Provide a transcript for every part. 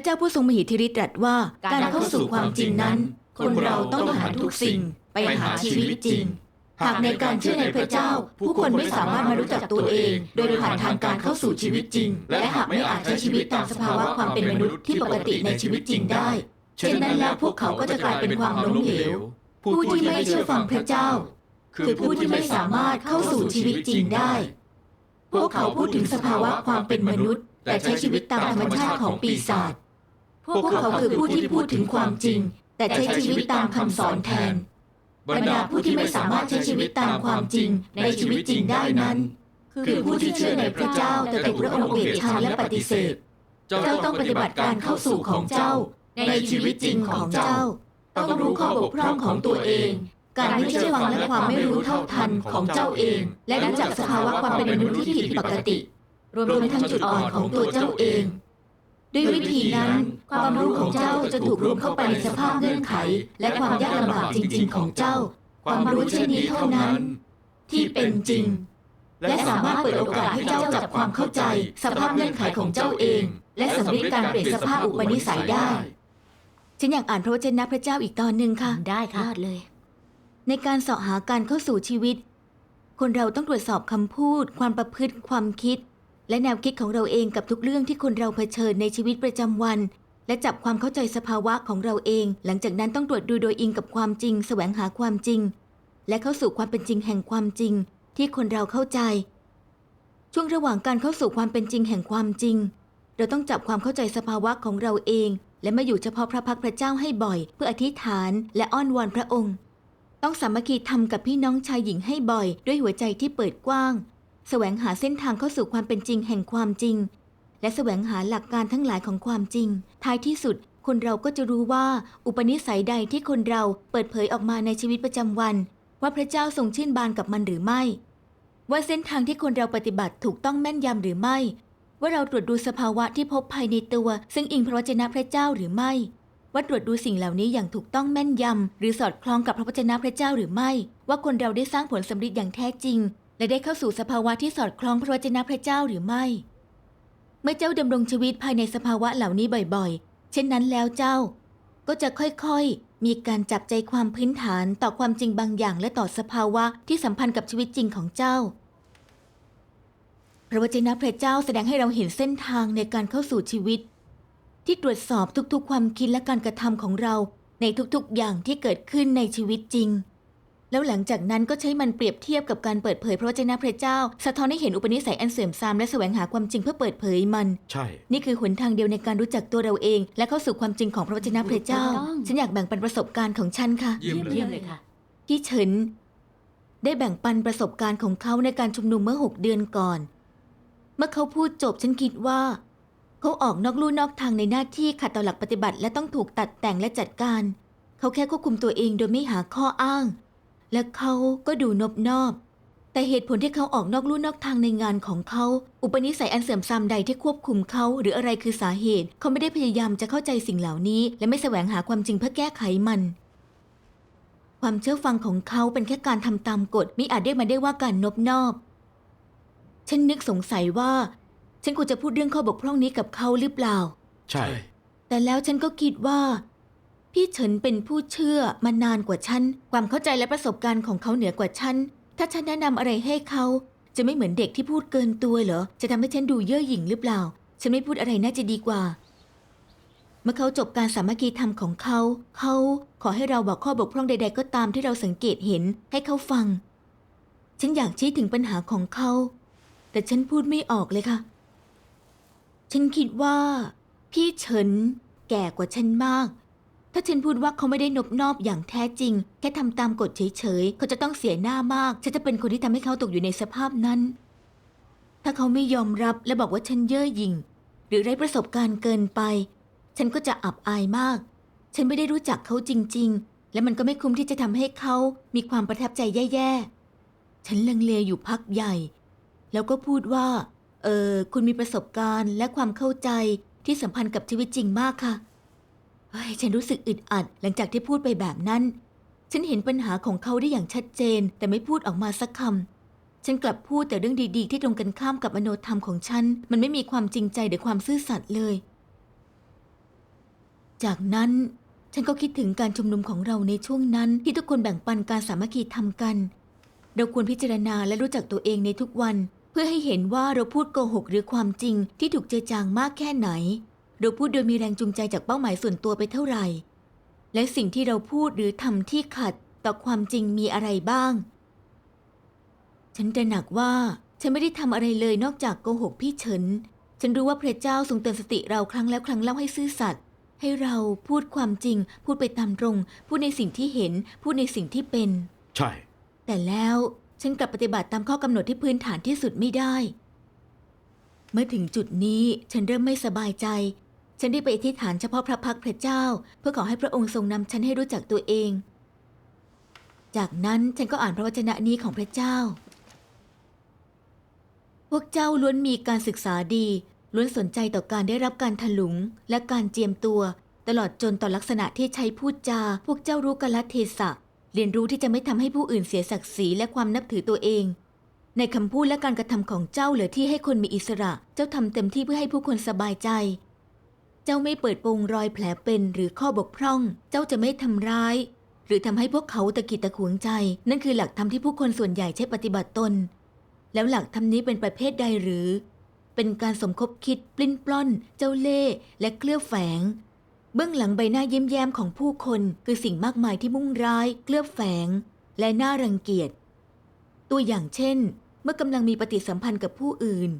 ระเจ้าผู้ทรงมหิทธิฤทธิ์ตรัสว่า การเข้าสู่ความจริงนั้น คนเราต้องผ่าทุกสิ่งไปหาชีวิตจริง หากในการเชื่อในพระเจ้า ผู้คนไม่สามารถมารู้จักตัวเอง โดยผ่านทางการเข้าสู่ชีวิตจริง และหากไม่อาจใช้ชีวิตตามสภาวะความเป็นมนุษย์ที่ปกติในชีวิตจริงได้เช่นนั้นแล้วพวกเขาก็จะกลายเป็นความล้มเหลว ผู้ที่ไม่เชื่อฟังพระเจ้า คือผู้ที่ไม่สามารถเข้าสู่ชีวิตจริงได้ พวกเขาพูดถึงสภาวะความเป็นมนุษย์ แต่ใช้ชีวิตตามธรรมชาติของปีศาจ พวกเขาคือผู้ที่พูดถึงความจริง แต่ใช้ชีวิตตามคำสอนแทน บรรดาผู้ที่ไม่สามารถใช้ชีวิตตามความจริง ในชีวิตจริงได้นั้น คือผู้ที่เชื่อในพระเจ้าแต่ถูกพระองค์เบียดชันและปฏิเสธ เจ้าต้องปฏิบัติการเข้าสู่ของเจ้า ในชีวิตจริงของเจ้า ต้องรู้ข้อบกพร่องของตัวเอง การไม่เชื่อฟังและความไม่รู้เท่าทันของเจ้าเอง และรู้จักสภาวะความเป็นมนุษย์ที่ผิดปกติ รวมทั้งจุดอ่อนของตัวเจ้าเอง ด้วยวิธีนั้น ความรู้ของเจ้าจะถูกรวมเข้าไปในสภาพเงื่อนไข และความยากลำบากจริง ๆ ของเจ้า ความรู้เช่นนี้เท่านั้น ที่เป็นจริง และสามารถเปิดโอกาสให้เจ้าจับความเข้าใจ สภาพเงื่อนไขของเจ้าเอง และสำเร็จการเปลี่ยนสภาพอุปนิสัยได้ ฉันอยากอ่านพระวจนะพระเจ้าอีกตอนหนึ่งค่ะ ได้ค่ะ ยอดเลย ในการเสาะหาการเข้าสู่ชีวิต คนเราต้องตรวจสอบคำพูด ความประพฤติ ความคิด และแนวคิดของเราเองกับทุกเรื่องที่คนเราเผชิญในชีวิตประจำวัน และจับความเข้าใจสภาวะของเราเอง หลังจากนั้นต้องตรวจดูโดยอิงกับความจริง แสวงหาความจริง และเข้าสู่ความเป็นจริงแห่งความจริง ที่คนเราเข้าใจ ช่วงระหว่างการเข้าสู่ความเป็นจริงแห่งความจริง เราต้องจับความเข้าใจสภาวะของเราเอง และมาอยู่เฉพาะพระพักพระเจ้าให้บ่อย เพื่ออธิษฐาน และอ้อนวอนพระองค์ ต้องสามัคคีทำกับพี่น้องชายหญิงให้บ่อย ด้วยหัวใจที่เปิดกว้าง แสวงหาเส้นทางเข้าสู่ความเป็นจริงแห่งความจริง และแสวงหาหลักการทั้งหลายของความจริง ท้ายที่สุด คนเราก็จะรู้ว่าอุปนิสัยใดที่คนเราเปิดเผยออกมาในชีวิตประจำวัน ว่าพระเจ้าทรงชื่นบานกับมันหรือไม่ ว่าเส้นทางที่คนเราปฏิบัติถูกต้องแม่นยำหรือไม่ ว่าเราตรวจดูสภาวะที่พบภายในตัว ซึ่งอิงพระวจนะพระเจ้าหรือไม่ว่าตรวจดูสิ่งเหล่านี้อย่างถูกต้องแม่นยำ หรือสอดคล้องกับพระวจนะพระเจ้าหรือไม่ ว่าคนเราได้สร้างผลสำเร็จอย่างแท้จริง และได้เข้าสู่สภาวะที่สอดคล้องพระวจนะพระเจ้าหรือไม่ เมื่อเจ้าดำรงชีวิตภายในสภาวะเหล่านี้บ่อยๆ เช่นนั้นแล้วเจ้า ก็จะค่อยๆ มีการจับใจความพื้นฐานต่อความจริงบางอย่างและต่อสภาวะที่สัมพันธ์กับชีวิตจริงของเจ้า พระวจนะพระเจ้าแสดงให้เราเห็นเส้นทางในการเข้าสู่ชีวิต ที่ตรวจสอบทุกๆ ความคิดและการกระทำของเราในทุกๆ อย่างที่เกิดขึ้นในชีวิตจริง แล้วหลังจากนั้นก็ใช้มันเปรียบเทียบกับการเปิดเผยพระวจนะพระเจ้า สะท้อนให้เห็นอุปนิสัยอันเสื่อมทรามและแสวงหาความจริงเพื่อเปิดเผยมัน ใช่ นี่คือหนทางเดียวในการรู้จักตัวเราเอง และเข้าสู่ความจริงของพระวจนะพระเจ้า ถูกต้อง ฉันอยากแบ่งปันประสบการณ์ของฉันค่ะ เยี่ยมเลย เยี่ยมเลยค่ะพี่เฉินได้แบ่งปันประสบการณ์ของเขาในการชุมนุมเมื่อหกเดือนก่อน เมื่อเขาพูดจบฉันคิดว่า เขาออกนอกลู่นอกทางในหน้าที่ขัดต่อหลักปฏิบัติ และต้องถูกตัดแต่งและจัดการ เขาแค่ควบคุมตัวเองโดยไม่หาข้ออ้าง และเขาก็ดูนบนอบ แต่เหตุผลที่เขาออกนอกลู่นอกทางในงานของเขา อุปนิสัยอันเสื่อมทรามใดที่ควบคุมเขา หรืออะไรคือสาเหตุ เขาไม่ได้พยายามจะเข้าใจสิ่งเหล่านี้ และไม่แสวงหาความจริงเพื่อแก้ไขมัน ความเชื่อฟังของเขาเป็นแค่การทำตามกฎมิอาจเรียกมาได้ว่าการนบนอบ ฉันนึกสงสัยว่า ฉันควรจะพูดเรื่องข้อบกพร่องนี้กับเขาหรือเปล่า ใช่ แต่แล้วฉันก็คิดว่า พี่เฉินเป็นผู้เชื่อมานานกว่าฉัน ความเข้าใจและประสบการณ์ของเขาเหนือกว่าฉัน ถ้าฉันแนะนำอะไรให้เขา จะไม่เหมือนเด็กที่พูดเกินตัวเหรอ จะทำให้ฉันดูเย่อหยิ่งหรือเปล่า ฉันไม่พูดอะไรน่าจะดีกว่า เมื่อเขาจบการสามัคคีธรรมของเขา เขาขอให้เราบอกข้อบกพร่องใด ๆ ก็ตามที่เราสังเกตเห็นให้เขาฟัง ฉันอยากชี้ถึงปัญหาของเขา แต่ฉันพูดไม่ออกเลยค่ะ ฉันคิดว่า พี่เฉินแก่กว่าฉันมาก ถ้าฉันพูดว่าเขาไม่ได้นบนอบอย่างแท้จริง แค่ทำตามกฎเฉยๆ เขาจะต้องเสียหน้ามาก ฉันจะเป็นคนที่ทำให้เขาตกอยู่ในสภาพนั้น ถ้าเขาไม่ยอมรับและบอกว่าฉันเย่อหยิ่ง หรือไร้ประสบการณ์เกินไป ฉันก็จะอับอายมาก ฉันไม่ได้รู้จักเขาจริง ๆ และมันก็ไม่คุ้มที่จะทำให้เขามีความประทับใจแย่ๆ ฉันลังเลอยู่พักใหญ่ แล้วก็พูดว่า เออคุณมีประสบการณ์และความเข้าใจที่สัมพันธ์กับชีวิตจริงมากค่ะ เฮ้ยฉันรู้สึกอึดอัด หลังจากที่พูดไปแบบนั้น ฉันเห็นปัญหาของเขาได้อย่างชัดเจน แต่ไม่พูดออกมาสักคำฉันกลับพูดแต่เรื่องดีๆ ที่ตรงกันข้ามกับมโนธรรมของฉัน มันไม่มีความจริงใจหรือความซื่อสัตย์เลย จากนั้น ฉันก็คิดถึงการชุมนุมของเราในช่วงนั้น ที่ทุกคนแบ่งปันการสามัคคีทำกัน เราควรพิจารณาและรู้จักตัวเองในทุกวัน เพื่อให้เห็นว่าเราพูดโกหกหรือความจริงที่ถูกเจอจางมากแค่ไหน เราพูดโดยมีแรงจูงใจจากเป้าหมายส่วนตัวไปเท่าไหร่ และสิ่งที่เราพูดหรือทำที่ขัดต่อความจริงมีอะไรบ้าง ฉันตระหนักว่าฉันไม่ได้ทำอะไรเลยนอกจากโกหกพี่เฉิน ฉันรู้ว่าพระเจ้าทรงเตือนสติเราครั้งแล้วครั้งเล่าให้ซื่อสัตย์ให้เราพูดความจริง พูดไปตามตรง พูดในสิ่งที่เห็น พูดในสิ่งที่เป็น ใช่ แต่แล้วฉันกลับปฏิบัติตามข้อกำหนดที่พื้นฐานที่สุดไม่ได้ เมื่อถึงจุดนี้ฉันเริ่มไม่สบายใจ ฉันได้ไปอธิษฐานเฉพาะพระพักตร์พระเจ้า เพื่อขอให้พระองค์ทรงนำฉันให้รู้จักตัวเอง จากนั้นฉันก็อ่านพระวจนะนี้ของพระเจ้า พวกเจ้าล้วนมีการศึกษาดี ล้วนสนใจต่อการได้รับการถลุง และการเจียมตัว ตลอดจนต่อลักษณะที่ใช้พูดจา พวกเจ้ารู้กาลเทศะเรียนรู้ที่จะไม่ทำให้ผู้อื่นเสียศักดิ์ศรีและความนับถือตัวเอง ในคำพูดและการกระทำของเจ้าเหลือที่ให้คนมีอิสระ เจ้าทำเต็มที่เพื่อให้ผู้คนสบายใจ เจ้าไม่เปิดโปงรอยแผลเป็นหรือข้อบกพร่อง เจ้าจะไม่ทำร้าย หรือทำให้พวกเขาตะกิดตะขวงใจ นั่นคือหลักธรรมที่ผู้คนส่วนใหญ่ใช้ปฏิบัติตน แล้วหลักธรรมนี้เป็นประเภทใดหรือ เป็นการสมคบคิดปลิ้นปล้อน เจ้าเล่ห์และเคลือบแฝง เบื้องหลังใบหน้ายิ้มแย้มของผู้คนคือสิ่งมากมายที่มุ่งร้าย เคลือบแฝง และน่ารังเกียจ ตัวอย่างเช่น เมื่อกำลังมีปฏิสัมพันธ์กับผู้อื่น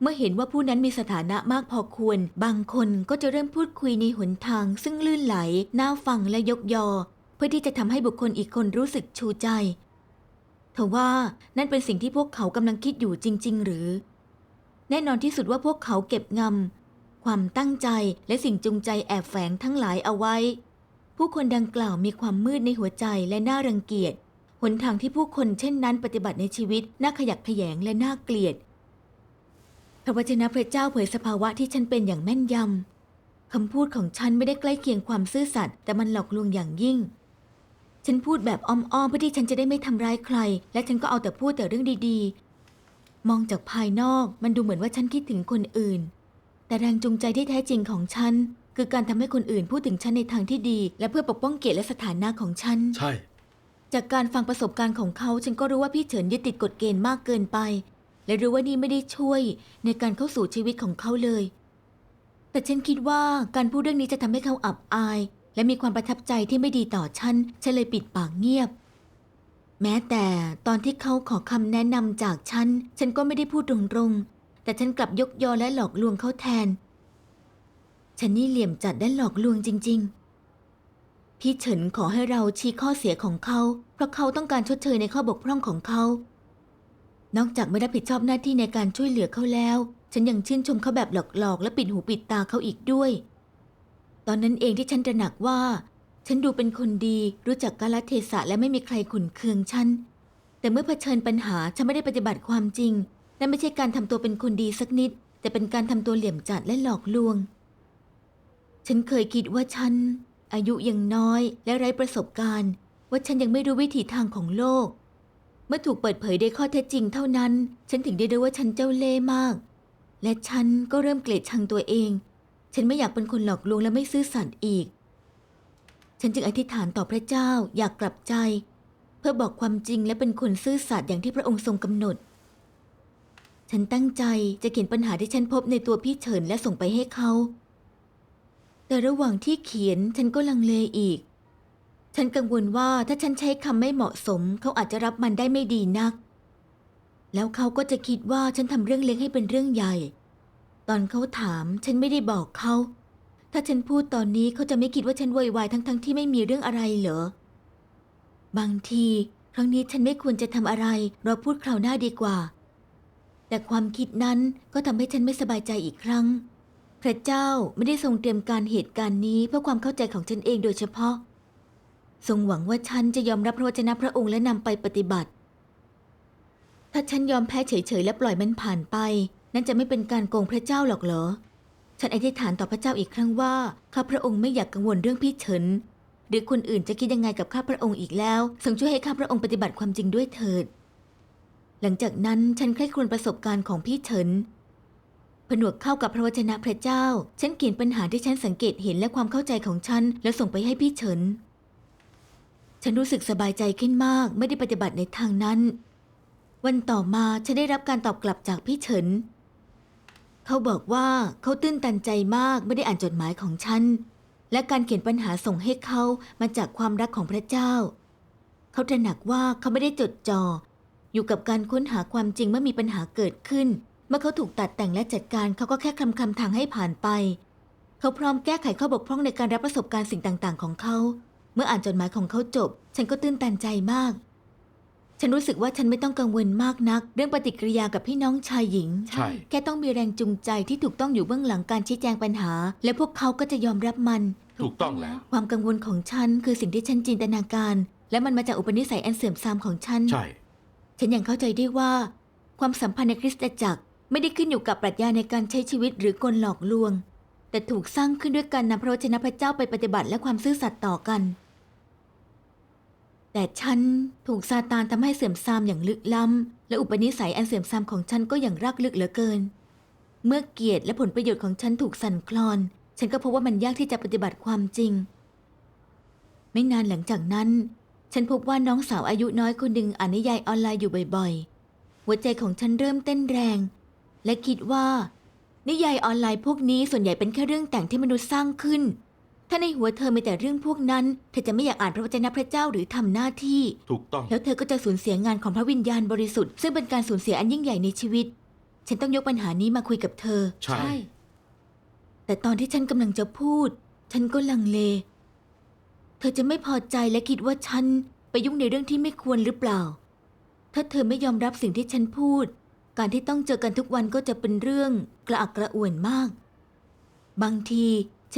เมื่อเห็นว่าผู้นั้นมีสถานะมากพอควร บางคนก็จะเริ่มพูดคุยในหนทาง ซึ่งลื่นไหล น่าฟังและยกยอ เพื่อที่จะทำให้บุคคลอีกคนรู้สึกชูใจทว่านั่นเป็นสิ่งที่พวกเขากำลังคิดอยู่จริง ๆ หรือ แน่นอนที่สุดว่าพวกเขาเก็บงำความตั้งใจและสิ่งจูงใจแอบแฝงทั้งหลายเอาไว้ ผู้คนดังกล่าวมีความมืดในหัวใจและน่ารังเกียจหนทางที่ผู้คนเช่นนั้นปฏิบัติในชีวิตน่าขยักขยงและน่าเกลียด พระวจนะพระเจ้าเผยสภาวะที่ฉันเป็นอย่างแม่นยำ คำพูดของฉันไม่ได้ใกล้เคียงความซื่อสัตย์แต่มันหลอกลวงอย่างยิ่ง ฉันพูดแบบอ้อมๆเพื่อที่ฉันจะได้ไม่ทำร้ายใคร และฉันก็เอาแต่พูดแต่เรื่องดีๆ มองจากภายนอกมันดูเหมือนว่าฉันคิดถึงคนอื่น แต่แรงจูงใจที่แท้จริงของฉัน คือการทำให้คนอื่นพูดถึงฉันในทางที่ดี และเพื่อปกป้องเกียรติและสถานะของฉัน ใช่ จากการฟังประสบการณ์ของเขา ฉันก็รู้ว่าพี่เฉินยึดติดกฎเกณฑ์มากเกินไป และรู้ว่านี่ไม่ได้ช่วยในการเข้าสู่ชีวิตของเขาเลย แต่ฉันคิดว่าการพูดเรื่องนี้จะทำให้เขาอับอาย และมีความประทับใจที่ไม่ดีต่อฉัน ฉันเลยปิดปากเงียบ แม้แต่ตอนที่เขาขอคำแนะนำจากฉัน ฉันก็ไม่ได้พูดตรงๆ แต่ฉันกลับยกยอและหลอกลวงเขาแทน ฉันนี่เหลี่ยมจัดและหลอกลวงจริง ๆพี่เฉินขอให้เราชี้ข้อเสียของเขา เพราะเขาต้องการชดเชยในข้อบกพร่องของเขา นอกจากไม่รับผิดชอบหน้าที่ในการช่วยเหลือเขาแล้ว ฉันยังชื่นชมเขาแบบหลอกๆ และปิดหูปิดตาเขาอีกด้วย ตอนนั้นเองที่ฉันตระหนักว่า ฉันดูเป็นคนดีรู้จักกาลเทศะและไม่มีใครขุนเคืองฉัน แต่เมื่อเผชิญปัญหาฉันไม่ได้ปฏิบัติความจริงนั่นไม่ใช่การทำตัวเป็นคนดีสักนิด แต่เป็นการทำตัวเหลี่ยมจัดและหลอกลวง ฉันเคยคิดว่าฉัน อายุยังน้อยและไร้ประสบการณ์ ว่าฉันยังไม่รู้วิถีทางของโลก เมื่อถูกเปิดเผยด้วยข้อเท็จจริงเท่านั้น ฉันถึงได้รู้ว่าฉันเจ้าเล่ห์มาก และฉันก็เริ่มเกลียดชังตัวเอง ฉันไม่อยากเป็นคนหลอกลวงและไม่ซื่อสัตย์อีก ฉันจึงอธิษฐานต่อพระเจ้าอยากกลับใจ เพื่อบอกความจริงและเป็นคนซื่อสัตย์อย่างที่พระองค์ทรงกำหนด ฉันตั้งใจจะเขียนปัญหาที่ฉันพบในตัวพี่เฉินและส่งไปให้เขา แต่ระหว่างที่เขียนฉันก็ลังเลอีก ฉันกังวลว่าถ้าฉันใช้คำไม่เหมาะสม เขาอาจจะรับมันได้ไม่ดีนัก แล้วเขาก็จะคิดว่าฉันทำเรื่องเล็กให้เป็นเรื่องใหญ่ ตอนเขาถามฉันไม่ได้บอกเขา ถ้าฉันพูดตอนนี้เขาจะไม่คิดว่าฉันโวยวายทั้งๆที่ไม่มีเรื่องอะไรเหรอ บางที ครั้งนี้ฉันไม่ควรจะทำอะไร เราพูดคราวหน้าดีกว่า แต่ความคิดนั้นก็ทำให้ฉันไม่สบายใจอีกครั้ง พระเจ้าไม่ได้ทรงเตรียมการเหตุการณ์นี้เพื่อความเข้าใจของฉันเองโดยเฉพาะ ทรงหวังว่าฉันจะยอมรับพระวจนะพระองค์และนำไปปฏิบัติ ถ้าฉันยอมแพ้เฉยๆและปล่อยมันผ่านไป นั่นจะไม่เป็นการโกงพระเจ้าหรอกเหรอ ฉันอธิษฐานต่อพระเจ้าอีกครั้งว่าข้าพระองค์ไม่อยากกังวลเรื่องพี่เฉินหรือคนอื่นจะคิดยังไงกับข้าพระองค์อีกแล้วทรงช่วยให้ข้าพระองค์ปฏิบัติความจริงด้วยเถิด หลังจากนั้นฉันใคร่ครวญประสบการณ์ของพี่เฉินผนวกเข้ากับพระวจนะพระเจ้า ฉันเขียนปัญหาที่ฉันสังเกตเห็นและความเข้าใจของฉัน แล้วส่งไปให้พี่เฉิน ฉันรู้สึกสบายใจขึ้นมาก ไม่ได้ปฏิบัติในทางนั้น วันต่อมาฉันได้รับการตอบกลับจากพี่เฉิน เขาบอกว่าเขาตื้นตันใจมากไม่ได้อ่านจดหมายของฉัน และการเขียนปัญหาส่งให้เขามาจากความรักของพระเจ้า เขาตระหนักว่าเขาไม่ได้จดจ่ออยู่กับการค้นหาความจริงเมื่อมีปัญหาเกิดขึ้น เมื่อเขาถูกตัดแต่งและจัดการเขาก็แค่คลำคำทางให้ผ่านไป เขาพร้อมแก้ไขข้อบกพร่องในการรับประสบการณ์สิ่งต่าง ๆ ของเขา เมื่ออ่านจดหมายของเขาจบ ฉันก็ตื้นตันใจมาก ฉันรู้สึกว่าฉันไม่ต้องกังวลมากนัก เรื่องปฏิกิริยากับพี่น้องชายหญิง ใช่ แค่ต้องมีแรงจูงใจที่ถูกต้องอยู่เบื้องหลังการชี้แจงปัญหา และพวกเขาก็จะยอมรับมัน ถูกต้องแล้ว ความกังวลของฉันคือสิ่งที่ฉันจินตนาการ และมันมาจากอุปนิสัยอันเสื่อมทรามของฉัน ใช่ ฉันยังเข้าใจได้ว่า ความสัมพันธ์ในคริสตจักร ไม่ได้ขึ้นอยู่กับปรัชญาในการใช้ชีวิตหรือกลหลอกลวง แต่ถูกสร้างขึ้นด้วยการนำพระวจนะพระเจ้าไปปฏิบัติและความซื่อสัตย์ต่อกัน แต่ฉันถูกซาตานทำให้เสื่อมทรามอย่างลึกล้ำ และอุปนิสัยอันเสื่อมทรามของฉันก็อย่างรากลึกเหลือเกิน เมื่อเกียรติและผลประโยชน์ของฉันถูกสั่นคลอน ฉันก็พบว่ามันยากที่จะปฏิบัติความจริง ไม่นานหลังจากนั้น ฉันพบว่าน้องสาวอายุน้อยคนหนึ่งอ่านนิยายออนไลน์อยู่บ่อยๆ หัวใจของฉันเริ่มเต้นแรง และคิดว่า นิยายออนไลน์พวกนี้ส่วนใหญ่เป็นแค่เรื่องแต่งที่มนุษย์สร้างขึ้น ถ้าในหัวเธอมีแต่เรื่องพวกนั้น เธอจะไม่อยากอ่านพระวจนะพระเจ้าหรือทำหน้าที่ ถูกต้อง แล้วเธอก็จะสูญเสียงานของพระวิญญาณบริสุทธิ์ซึ่งเป็นการสูญเสียอันยิ่งใหญ่ในชีวิต ฉันต้องยกปัญหานี้มาคุยกับเธอ ใช่ แต่ตอนที่ฉันกำลังจะพูด ฉันก็ลังเล เธอจะไม่พอใจและคิดว่าฉันไปยุ่งในเรื่องที่ไม่ควรหรือเปล่า ถ้าเธอไม่ยอมรับสิ่งที่ฉันพูด การที่ต้องเจอกันทุกวันก็จะเป็นเรื่องกระอักกระอ่วนมาก บางที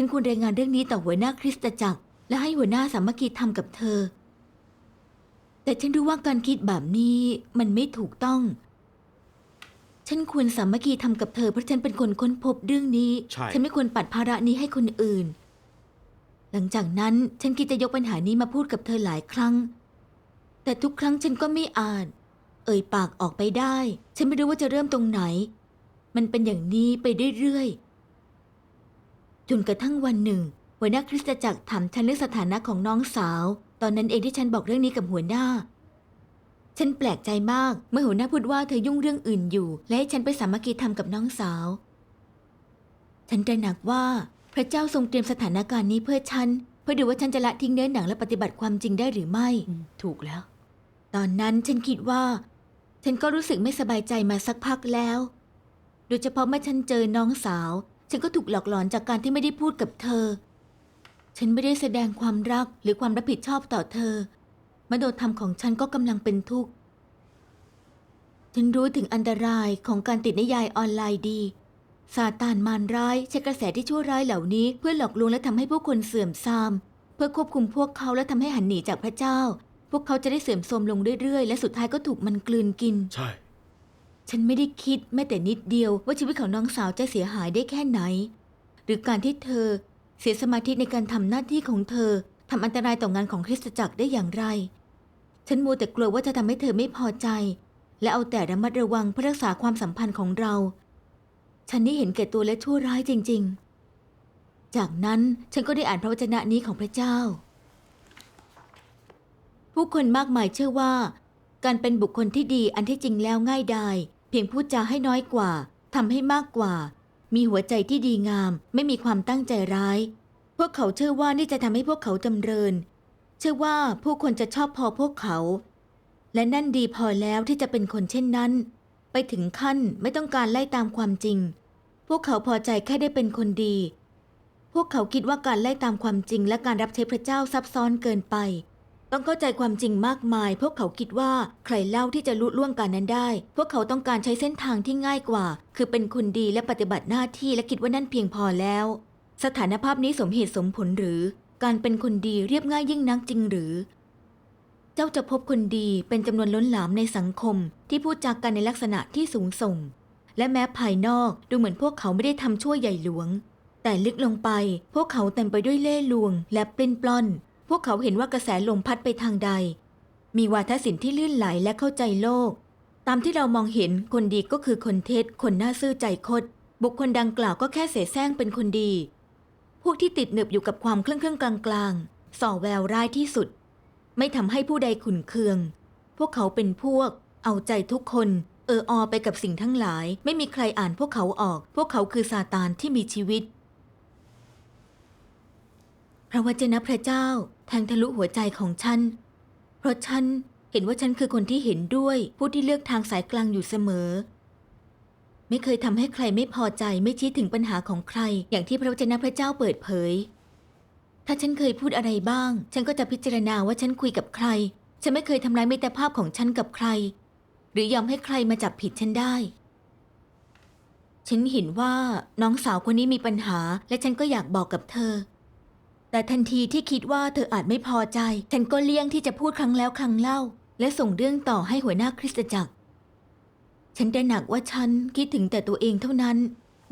ฉันควรรายงานเรื่องนี้ต่อหัวหน้าคริสตจักร และให้หัวหน้าสามัคคีทำกับเธอ แต่ฉันรู้ว่าการคิดแบบนี้มันไม่ถูกต้อง ฉันควรสามัคคีทำกับเธอเพราะฉันเป็นคนค้นพบเรื่องนี้ ใช่ ฉันไม่ควรปัดภาระนี้ให้คนอื่น หลังจากนั้นฉันคิดจะยกปัญหานี้มาพูดกับเธอหลายครั้ง แต่ทุกครั้งฉันก็ไม่อาจ เอ่ยปากออกไปได้ ฉันไม่รู้ว่าจะเริ่มตรงไหน มันเป็นอย่างนี้ไปเรื่อยๆ จนกระทั่งวันหนึ่ง หัวหน้าคริสตจักรถามฉันเรื่องสถานะของน้องสาว ตอนนั้นเองที่ฉันบอกเรื่องนี้กับหัวหน้า ฉันแปลกใจมากเมื่อหัวหน้าพูดว่าเธอยุ่งเรื่องอื่นอยู่ และให้ฉันไปสามัคคีทำกับน้องสาว ฉันตระหนักว่า พระเจ้าทรงเตรียมสถานการณ์นี้เพื่อฉัน เพื่อดูว่าฉันจะละทิ้งเนื้อหนังและปฏิบัติความจริงได้หรือไม่ถูกแล้ว ตอนนั้นฉันคิดว่า ฉันก็รู้สึกไม่สบายใจมาสักพักแล้ว โดยเฉพาะเมื่อฉันเจอน้องสาว ฉันก็ถูกหลอกหลอนจากการที่ไม่ได้พูดกับเธอ ฉันไม่ได้แสดงความรักหรือความรับผิดชอบต่อเธอ มโนธรรมของฉันก็กำลังเป็นทุกข์ ฉันรู้ถึงอันตรายของการติดนิยายออนไลน์ดีซาตานมารร้ายใช้กระแสที่ชั่วร้ายเหล่านี้เพื่อหลอกลวงและทำให้ผู้คนเสื่อมทราม เพื่อควบคุมพวกเขาและทำให้หันหนีจากพระเจ้า พวกเขาจะได้เสื่อมโทรมลงเรื่อยๆ และสุดท้ายก็ถูกมันกลืนกิน ใช่ ฉันไม่ได้คิดแม้แต่นิดเดียวว่าชีวิตของน้องสาวจะเสียหายได้แค่ไหน หรือการที่เธอเสียสมาธิในการทำหน้าที่ของเธอทำอันตรายต่องานของคริสตจักรได้อย่างไร ฉันมัวแต่กลัวว่าจะทำให้เธอไม่พอใจ และเอาแต่ระมัดระวังเพื่อรักษาความสัมพันธ์ของเรา ฉันนี่เห็นแก่ตัวและชั่วร้ายจริง ๆ จากนั้นฉันก็ได้อ่านพระวจนะนี้ของพระเจ้า ผู้คนมากมายเชื่อว่า การเป็นบุคคลที่ดีอันที่จริงแล้วง่ายดาย เพียงพูดจาให้น้อยกว่าทำให้มากกว่า มีหัวใจที่ดีงาม ไม่มีความตั้งใจร้าย พวกเขาเชื่อว่านี่จะทำให้พวกเขาจำเริญ เชื่อว่าผู้คนจะชอบพอพวกเขา และนั่นดีพอแล้วที่จะเป็นคนเช่นนั้น ไปถึงขั้นไม่ต้องการไล่ตามความจริง พวกเขาพอใจแค่ได้เป็นคนดี พวกเขาคิดว่าการไล่ตามความจริงและการรับใช้พระเจ้าซับซ้อนเกินไป ต้องเข้าใจความจริงมากมาย พวกเขาคิดว่าใครเล่าที่จะลุล่วงการนั้นได้ พวกเขาต้องการใช้เส้นทางที่ง่ายกว่า คือเป็นคนดีและปฏิบัติหน้าที่และคิดว่านั่นเพียงพอแล้ว สถานภาพนี้สมเหตุสมผลหรือ การเป็นคนดีเรียบง่ายยิ่งนักจริงหรือ เจ้าจะพบคนดีเป็นจำนวนล้นหลามในสังคม ที่พูดจากันในลักษณะที่สูงส่ง และแม้ภายนอกดูเหมือนพวกเขาไม่ได้ทำชั่วใหญ่หลวง แต่ลึกลงไป พวกเขาเต็มไปด้วยเล่ห์ลวง และปลิ้นปล้อน พวกเขาเห็นว่ากระแสลมพัดไปทางใด มีวาทศิลป์ที่ลื่นไหลและเข้าใจโลก ตามที่เรามองเห็นคนดีก็คือคนเท็จ คนน่าซื่อใจคด บุคคลดังกล่าวก็แค่เสแสร้งเป็นคนดี พวกที่ติดหนึบอยู่กับความเครื่องเครื่องกลางกลางๆส่อแววร้ายที่สุด ไม่ทำให้ผู้ใดขุนเคือง พวกเขาเป็นพวก เอาใจทุกคน เอออไปกับสิ่งทั้งหลาย ไม่มีใครอ่านพวกเขาออก พวกเขาคือซาตานที่มีชีวิต พระวจนะพระเจ้าแทงทะลุหัวใจของฉัน เพราะฉันเห็นว่าฉันคือคนที่เห็นด้วยผู้ที่เลือกทางสายกลางอยู่เสมอ ไม่เคยทำให้ใครไม่พอใจไม่ชี้ถึงปัญหาของใคร อย่างที่พระวจนะพระเจ้าเปิดเผย ถ้าฉันเคยพูดอะไรบ้าง ฉันก็จะพิจารณาว่าฉันคุยกับใคร ฉันไม่เคยทำร้ายมิตรภาพของฉันกับใคร หรือยอมให้ใครมาจับผิดฉันได้ ฉันเห็นว่าน้องสาวคนนี้มีปัญหา และฉันก็อยากบอกกับเธอ แต่ทันทีที่คิดว่าเธออาจไม่พอใจ ฉันก็เลี่ยงที่จะพูดครั้งแล้วครั้งเล่า และส่งเรื่องต่อให้หัวหน้าคริสตจักร ฉันได้หนักว่าฉันคิดถึงแต่ตัวเองเท่านั้น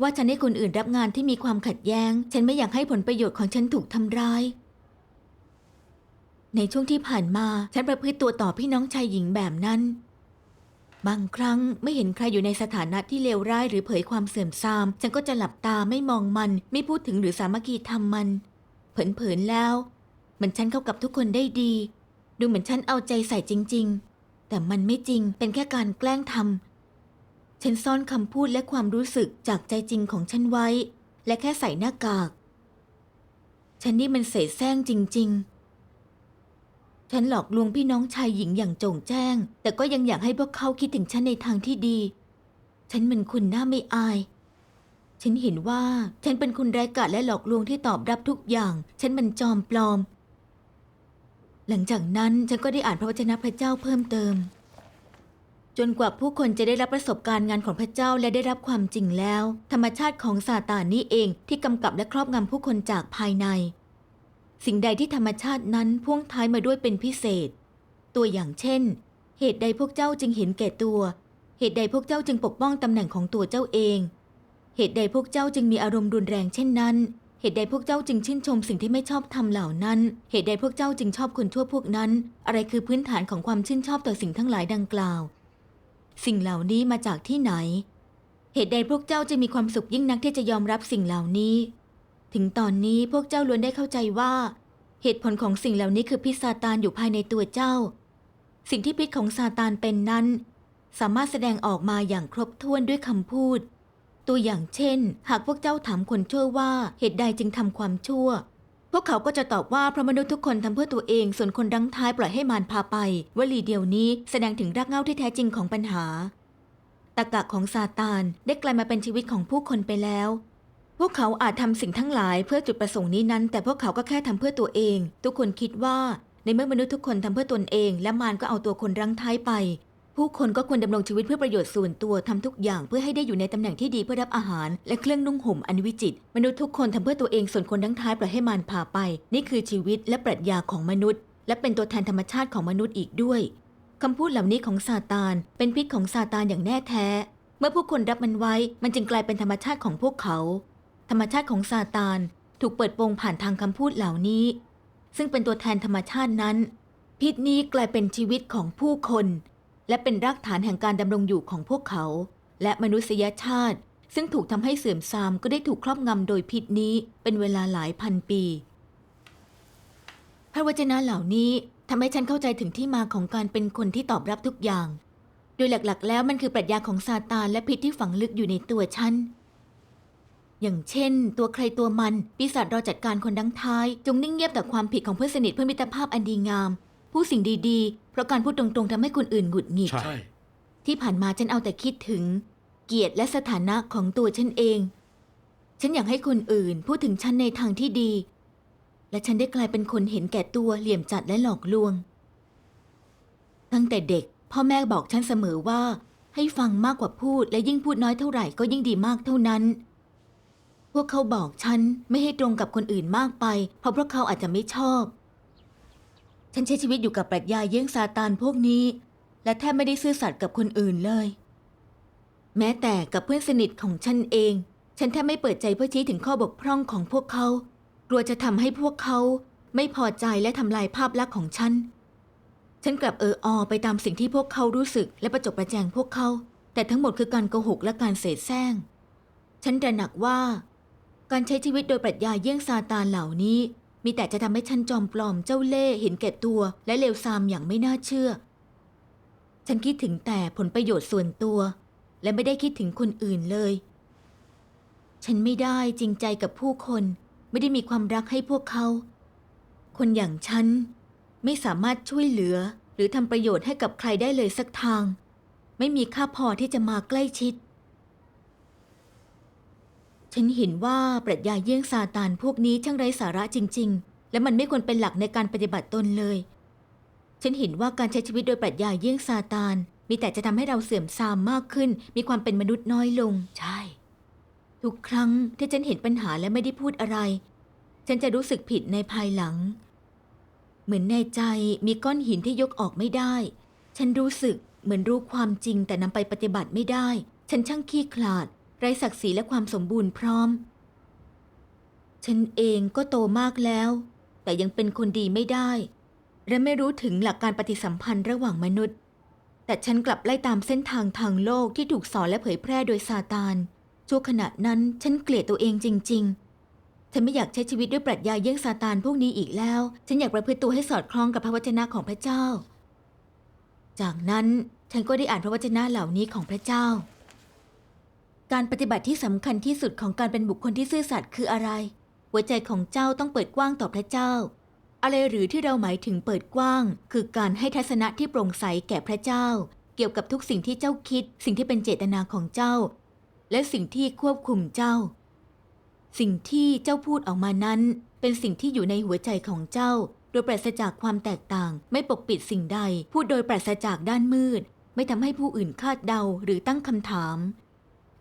ว่าฉันให้คนอื่นรับงานที่มีความขัดแย้ง ฉันไม่อยากให้ผลประโยชน์ของฉันถูกทำร้าย ในช่วงที่ผ่านมาฉันประพฤติตัวต่อพี่น้องชายหญิงแบบนั้น บางครั้งไม่เห็นใครอยู่ในสถานะที่เลวร้ายหรือเผยความเสื่อมทราม ฉันก็จะหลับตาไม่มองมัน ไม่พูดถึงหรือสามัคคีทำมัน เผินๆแล้ว เหมือนฉันเข้ากับทุกคนได้ดี ดูเหมือนฉันเอาใจใส่จริง ๆ แต่มันไม่จริงเป็นแค่การแกล้งทำฉันซ่อนคำพูดและความรู้สึกจากใจจริงของฉันไว้ และแค่ใส่หน้ากาก ฉันนี่มันเสแสร้งจริง ๆ ฉันหลอกลวงพี่น้องชายหญิงอย่างโจ่งแจ้ง แต่ก็ยังอยากให้พวกเขาคิดถึงฉันในทางที่ดี ฉันมันคุณหน้าไม่อาย ฉันเห็นว่าฉันเป็นคนไร้กาจและหลอกลวงที่ตอบรับทุกอย่าง ฉันมันจอมปลอม หลังจากนั้นฉันก็ได้อ่านพระวจนะพระเจ้าเพิ่มเติม จนกว่าผู้คนจะได้รับประสบการณ์งานของพระเจ้าและได้รับความจริงแล้ว ธรรมชาติของซาตานนี่เองที่กำกับและครอบงำผู้คนจากภายใน สิ่งใดที่ธรรมชาตินั้นพ่วงท้ายมาด้วยเป็นพิเศษ ตัวอย่างเช่น เหตุใดพวกเจ้าจึงเห็นแก่ตัว เหตุใดพวกเจ้าจึงปกป้องตำแหน่งของตัวเจ้าเอง เหตุใดพวกเจ้าจึงมีอารมณ์รุนแรงเช่นนั้น เหตุใดพวกเจ้าจึงชื่นชมสิ่งที่ไม่ชอบทำเหล่านั้น เหตุใดพวกเจ้าจึงชอบคนชั่วพวกนั้น อะไรคือพื้นฐานของความชื่นชอบต่อสิ่งทั้งหลายดังกล่าว สิ่งเหล่านี้มาจากที่ไหน เหตุใดพวกเจ้าจึงมีความสุขยิ่งนักที่จะยอมรับสิ่งเหล่านี้ ถึงตอนนี้พวกเจ้าล้วนได้เข้าใจว่า เหตุผลของสิ่งเหล่านี้คือพิษซาตานอยู่ภายในตัวเจ้า สิ่งที่พิษของซาตานเป็นนั้น สามารถแสดงออกมาอย่างครบถ้วนด้วยคำพูด ตัวอย่างเช่น หากพวกเจ้าถามคนชั่วว่าเหตุใดจึงทำความชั่ว พวกเขาก็จะตอบว่าเพราะมนุษย์ทุกคนทำเพื่อตัวเอง ส่วนคนดังท้ายปล่อยให้มารพาไปวลีเดียวนี้แสดงถึงรากเหง้าที่แท้จริงของปัญหาตะกะของซาตานได้กลายมาเป็นชีวิตของผู้คนไปแล้ว พวกเขาอาจทำสิ่งทั้งหลายเพื่อจุดประสงค์นี้นั้น แต่พวกเขาก็แค่ทำเพื่อตัวเอง ทุกคนคิดว่าในเมื่อมนุษย์ทุกคนทำเพื่อตนเอง และมารก็เอาตัวคนรังท้ายไป ผู้คนก็ควรดำรงชีวิตเพื่อประโยชน์ส่วนตัวทำทุกอย่างเพื่อให้ได้อยู่ในตำแหน่งที่ดีเพื่อรับอาหาร และเครื่องนุ่งห่มอันวิจิตรมนุษย์ทุกคนทำเพื่อตัวเองส่วนคนดังท้ายปล่อยให้มารพาไป นี่คือชีวิตและปรัชญาของมนุษย์ และเป็นตัวแทนธรรมชาติของมนุษย์อีกด้วยคำพูดเหล่านี้ของซาตานเป็นพิษของซาตานอย่างแน่แท้ เมื่อผู้คนรับมันไว้มันจึงกลายเป็นธรรมชาติของพวกเขา ธรรมชาติของซาตานถูกเปิดโปงผ่านทางคำพูดเหล่านี้ ซึ่งเป็นตัวแทนธรรมชาตินั้น พิษนี้กลายเป็นชีวิตของผู้คน และเป็นรากฐานแห่งการดำรงอยู่ของพวกเขา และมนุษยชาติ ซึ่งถูกทำให้เสื่อมทรามก็ได้ถูกครอบงำโดยพิษนี้เป็นเวลาหลายพันปีพระวจนะเหล่านี้ทำให้ฉันเข้าใจถึงที่มาของการเป็นคนที่ตอบรับทุกอย่าง โดยหลักๆ แล้วมันคือปรัชญาของซาตานและพิษที่ฝังลึกอยู่ในตัวฉัน อย่างเช่น ตัวใครตัวมันปีศาจรอจัดการคนดังท้าย จงนิ่งเงียบต่อความผิดของเพื่อนสนิทเพื่อมิตรภาพอันดีงาม ผู้สิ่งดีๆ เพราะการพูดตรงๆทำให้คนอื่นหงุดหงิดใช่ใช่ ที่ผ่านมาฉันเอาแต่คิดถึง เกียรติและสถานะของตัวฉันเอง ฉันอยากให้คนอื่นพูดถึงฉันในทางที่ดี และฉันได้กลายเป็นคนเห็นแก่ตัวเหลี่ยมจัดและหลอกลวง ตั้งแต่เด็ก พ่อแม่บอกฉันเสมอว่า ให้ฟังมากกว่าพูด และยิ่งพูดน้อยเท่าไหร่ก็ยิ่งดีมากเท่านั้น พวกเขาบอกฉันไม่ให้ตรงกับคนอื่นมากไป เพราะพวกเขาอาจจะไม่ชอบ ฉันใช้ชีวิตอยู่กับปรัชญาเยี่ยงซาตานพวกนี้ และแทบไม่ได้ซื่อสัตย์กับคนอื่นเลย แม้แต่กับเพื่อนสนิทของฉันเอง ฉันแทบไม่เปิดใจเพื่อชี้ถึงข้อบกพร่องของพวกเขา กลัวจะทำให้พวกเขาไม่พอใจและทำลายภาพลักษณ์ของฉัน ฉันกลับเอออไปตามสิ่งที่พวกเขารู้สึกและประจบประแจงพวกเขา แต่ทั้งหมดคือการโกหกและการเสแสร้ง ฉันตระหนักว่า การใช้ชีวิตโดยปรัชญาเยี่ยงซาตานเหล่านี้ มีแต่จะทำให้ฉันจอมปลอมเจ้าเล่ห์เห็นแก่ตัว และเลวทรามอย่างไม่น่าเชื่อ ฉันคิดถึงแต่ผลประโยชน์ส่วนตัว และไม่ได้คิดถึงคนอื่นเลย ฉันไม่ได้จริงใจกับผู้คน ไม่ได้มีความรักให้พวกเขา คนอย่างฉัน ไม่สามารถช่วยเหลือ หรือทำประโยชน์ให้กับใครได้เลยสักทาง ไม่มีค่าพอที่จะมาใกล้ชิด ฉันเห็นว่าปรัชญาเยี่ยงซาตานพวกนี้ช่างไร้สาระจริง ๆ และมันไม่ควรเป็นหลักในการปฏิบัติตนเลย ฉันเห็นว่าการใช้ชีวิตโดยปรัชญาเยี่ยงซาตาน มีแต่จะทำให้เราเสื่อมทรามมากขึ้น มีความเป็นมนุษย์น้อยลง ใช่ ทุกครั้งที่ฉันเห็นปัญหาและไม่ได้พูดอะไร ฉันจะรู้สึกผิดในภายหลัง เหมือนในใจมีก้อนหินที่ยกออกไม่ได้ ฉันรู้สึกเหมือนรู้ความจริงแต่นำไปปฏิบัติไม่ได้ ฉันช่างขี้ขลาด ไร้ศักดิ์ศรีและความสมบูรณ์พร้อม ฉันเองก็โตมากแล้ว แต่ยังเป็นคนดีไม่ได้ และไม่รู้ถึงหลักการปฏิสัมพันธ์ระหว่างมนุษย์ แต่ฉันกลับไล่ตามเส้นทางทางโลกที่ถูกสอนและเผยแพร่โดยซาตานชั่วขณะนั้นฉันเกลียดตัวเองจริง ๆ ฉันไม่อยากใช้ชีวิตด้วยปรัชญาเยี่ยงซาตานพวกนี้อีกแล้ว ฉันอยากประพฤติตัวให้สอดคล้องกับพระวจนะของพระเจ้า จากนั้นฉันก็ได้อ่านพระวจนะเหล่านี้ของพระเจ้า การปฏิบัติที่สำคัญที่สุดของการเป็นบุคคลที่ซื่อสัตย์คืออะไร หัวใจของเจ้าต้องเปิดกว้างต่อพระเจ้า อะไรหรือที่เราหมายถึงเปิดกว้าง คือการให้ทัศนะที่โปร่งใสแก่พระเจ้า เกี่ยวกับทุกสิ่งที่เจ้าคิด สิ่งที่เป็นเจตนาของเจ้า และสิ่งที่ควบคุมเจ้า สิ่งที่เจ้าพูดออกมานั้น เป็นสิ่งที่อยู่ในหัวใจของเจ้า โดยปราศจากความแตกต่าง ไม่ปกปิดสิ่งใด พูดโดยปราศจากด้านมืด ไม่ทำให้ผู้อื่นคาดเดาหรือตั้งคำถาม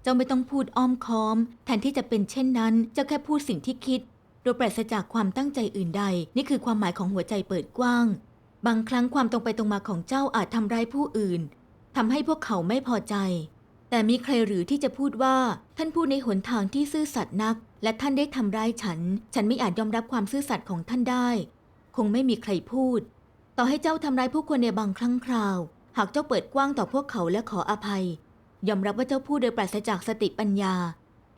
จ้าไม่ต้องพูดอ้อมค้อม แทนที่จะเป็นเช่นนั้น เจ้าแค่พูดสิ่งที่คิด โดยปราศจากความตั้งใจอื่นใด นี่คือความหมายของหัวใจเปิดกว้าง บางครั้งความตรงไปตรงมาของเจ้าอาจทำร้ายผู้อื่นทำให้พวกเขาไม่พอใจ แต่มีใครหรือที่จะพูดว่า ท่านพูดในหนทางที่ซื่อสัตย์นัก และท่านได้ทำร้ายฉัน ฉันไม่อาจยอมรับความซื่อสัตย์ของท่านได้ คงไม่มีใครพูด ต่อให้เจ้าทำร้ายผู้คนในบางครั้งคราว หากเจ้าเปิดกว้างต่อพวกเขาและขออภัย ยอมรับว่าเจ้าพูดโดยปราศจากสติปัญญา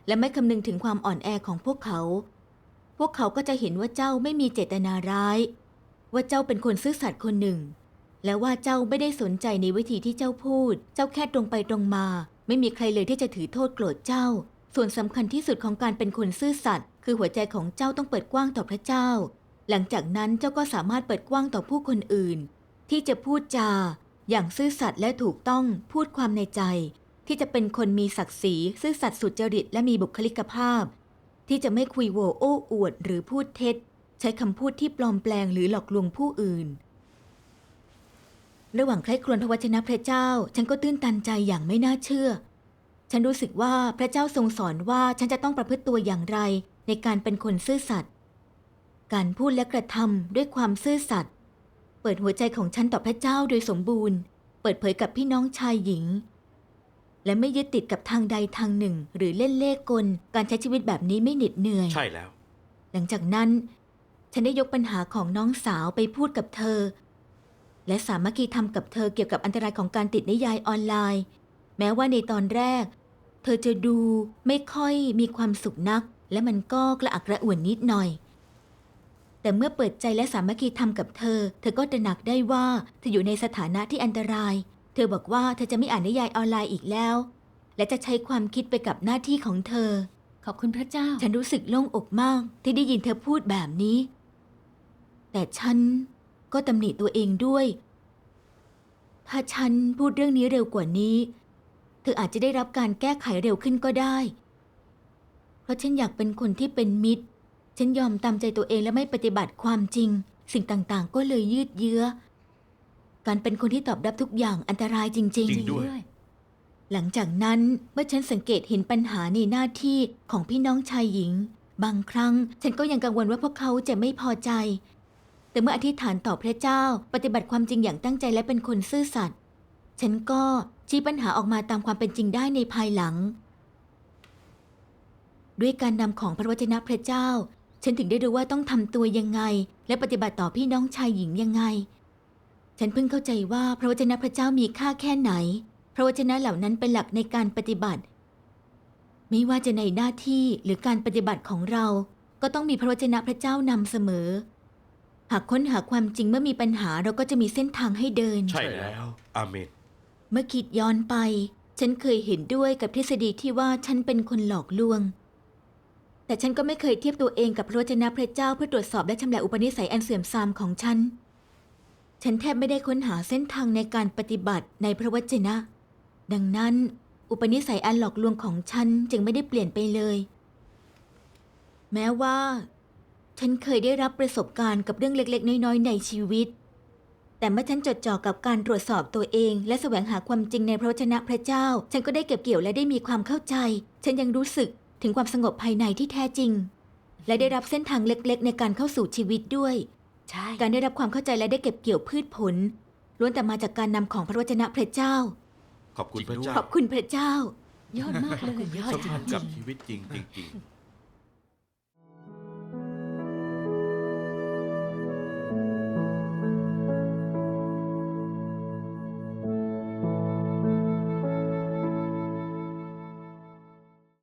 และไม่คำนึงถึงความอ่อนแอของพวกเขา พวกเขาก็จะเห็นว่าเจ้าไม่มีเจตนาร้าย ว่าเจ้าเป็นคนซื่อสัตย์คนหนึ่ง และว่าเจ้าไม่ได้สนใจในวิธีที่เจ้าพูด เจ้าแค่ตรงไปตรงมา ไม่มีใครเลยที่จะถือโทษโกรธเจ้า ส่วนสำคัญที่สุดของการเป็นคนซื่อสัตย์คือหัวใจของเจ้าต้องเปิดกว้างต่อพระเจ้า หลังจากนั้นเจ้าก็สามารถเปิดกว้างต่อผู้คนอื่น ที่จะพูดจาอย่างซื่อสัตย์และถูกต้องพูดความในใจ ที่จะเป็นคนมีศักดิ์ศรีซื่อสัตย์สุจริตและมีบุคลิกภาพ ที่จะไม่คุยโวโอ้อวดหรือพูดเท็จ ใช้คำพูดที่ปลอมแปลงหรือหลอกลวงผู้อื่น ระหว่างใคร่ครวญพระวจนะพระเจ้า ฉันก็ตื้นตันใจอย่างไม่น่าเชื่อ ฉันรู้สึกว่าพระเจ้าทรงสอนว่าฉันจะต้องประพฤติตัวอย่างไรในการเป็นคนซื่อสัตย์การพูดและกระทำด้วยความซื่อสัตย์เปิดหัวใจของฉันต่อพระเจ้าโดยสมบูรณ์ เปิดเผยกับพี่น้องชายหญิง และไม่ยึดติดกับทางใดทางหนึ่ง หรือเล่นเล่ห์กล การใช้ชีวิตแบบนี้ไม่เหน็ดเหนื่อย ใช่แล้ว หลังจากนั้น ฉันได้ยกปัญหาของน้องสาวไปพูดกับเธอ และสามัคคีทำกับเธอเกี่ยวกับอันตรายของการติดนิยายออนไลน์ แม้ว่าในตอนแรก เธอจะดูไม่ค่อยมีความสุขนัก และมันก็กระอักกระอ่วนนิดหน่อย แต่เมื่อเปิดใจและสามัคคีทำกับเธอ เธอก็ตระหนักได้ว่าเธออยู่ในสถานะที่อันตรายเธอบอกว่าเธอจะไม่อ่านนิยายออนไลน์อีกแล้ว และจะใช้ความคิดไปกับหน้าที่ของเธอ ขอบคุณพระเจ้า ฉันรู้สึกโล่งอกมากที่ได้ยินเธอพูดแบบนี้ แต่ฉันก็ตำหนิตัวเองด้วย ถ้าฉันพูดเรื่องนี้เร็วกว่านี้ เธออาจจะได้รับการแก้ไขเร็วขึ้นก็ได้ เพราะฉันอยากเป็นคนที่เป็นมิตร ฉันยอมตามใจตัวเองและไม่ปฏิบัติความจริง สิ่งต่างๆ ก็เลยยืดเยื้อ การเป็นคนที่ตอบรับทุกอย่างอันตรายจริง จริๆงด้วย หลังจากนั้นเมื่อฉันสังเกตเห็นปัญหาในหน้าที่ของพี่น้องชายหญิง บางครั้งฉันก็ยังกังวลว่าพวกเขาจะไม่พอใจ แต่เมื่ออธิษฐานต่อพระเจ้า ปฏิบัติความจริงอย่างตั้งใจและเป็นคนซื่อสัตย์ฉันก็ชี้ปัญหาออกมาตามความเป็นจริงได้ในภายหลัง ด้วยการนำของพระวจนะพระเจ้า ฉันถึงได้รู้ว่าต้องทำตัวยังไง และปฏิบัติต่อพี่น้องชายหญิงยังไง ฉันเพิ่งเข้าใจว่าพระวจนะพระเจ้ามีค่าแค่ไหน พระวจนะเหล่านั้นเป็นหลักในการปฏิบัติ ไม่ว่าจะในหน้าที่หรือการปฏิบัติของเรา ก็ต้องมีพระวจนะพระเจ้านำเสมอ หากค้นหาความจริงเมื่อมีปัญหาเราก็จะมีเส้นทางให้เดิน ใช่แล้ว อาเมน เมื่อคิดย้อนไป ฉันเคยเห็นด้วยกับทฤษฎีที่ว่าฉันเป็นคนหลอกลวง แต่ฉันก็ไม่เคยเทียบตัวเองกับพระวจนะพระเจ้าเพื่อตรวจสอบและชำระอุปนิสัยอันเสื่อมทรามของฉัน ฉันแทบไม่ได้ค้นหาเส้นทางในการปฏิบัติในพระวจนะ ดังนั้น อุปนิสัยอันหลอกลวงของฉันจึงไม่ได้เปลี่ยนไปเลย แม้ว่า ฉันเคยได้รับประสบการณ์กับเรื่องเล็ก ๆ น้อยๆในชีวิต แต่เมื่อฉันจดจ่อกับการตรวจสอบตัวเอง และแสวงหาความจริงในพระวจนะพระเจ้า ฉันก็ได้เก็บเกี่ยวและได้มีความเข้าใจ ฉันยังรู้สึกถึงความสงบภายในที่แท้จริง และได้รับเส้นทางเล็ก ๆ ในการเข้าสู่ชีวิตด้วย ใช่ การได้รับความเข้าใจและได้เก็บเกี่ยวพืชผลล้วนแต่มาจากการนำของพระวจนะพระเจ้า ขอบคุณพระเจ้า ขอบคุณพระเจ้า ยอดมากเลยยอดสัมจพันธ์ริกับงชีวิตจริงจริงๆ